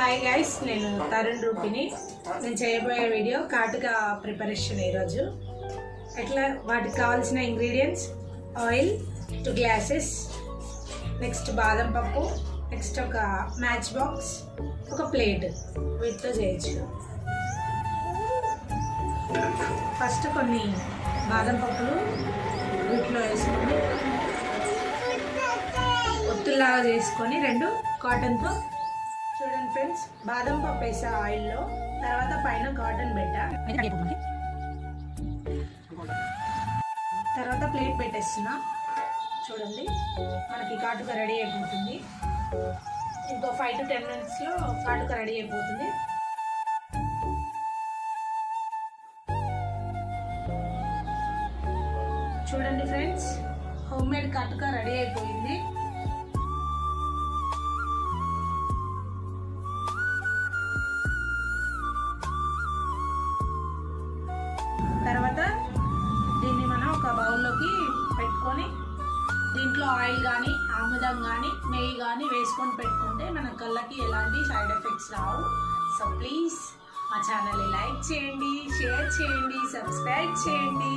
Hi guys నేను తరుణ్ రూపిని నేను చేయబోయే వీడియో కాటుగా ప్రిపరేషన్ ఈరోజు ఎట్లా? వాటికి కావాల్సిన ingredients oil two glasses next బాదం పప్పు నెక్స్ట్ ఒక మ్యాచ్ బాక్స్ ఒక ప్లేట్ వీటితో చేయొచ్చు. ఫస్ట్ కొన్ని బాదం పప్పులు వీటిలో వేసుకొని ఒత్తుల్లాగా చేసుకొని రెండు కాటన్తో చూడండి ఫ్రెండ్స్ బాదం పప్పు వేసా ఆయిల్లో తర్వాత పైన కాటన్ పెట్టా. తర్వాత ప్లేట్ పెట్టేస్తున్నా. చూడండి మనకి కాటుక రెడీ అయిపోతుంది. ఇంకో ఫైవ్ టు టెన్ మినిట్స్లో కాటుక రెడీ అయిపోతుంది. చూడండి ఫ్రెండ్స్ హోమ్ మేడ్ కాటుక రెడీ అయిపోయింది. ఒక బౌల్లోకి పెట్టుకొని దీంట్లో ఆయిల్ కానీ ఆముదం కానీ నెయ్యి కానీ వేసుకొని పెట్టుకుంటే మన కళ్ళకి ఎలాంటి సైడ్ ఎఫెక్ట్స్ రావు. సో ప్లీజ్ మా ఛానల్ని లైక్ చేయండి షేర్ చేయండి సబ్స్క్రైబ్ చేయండి.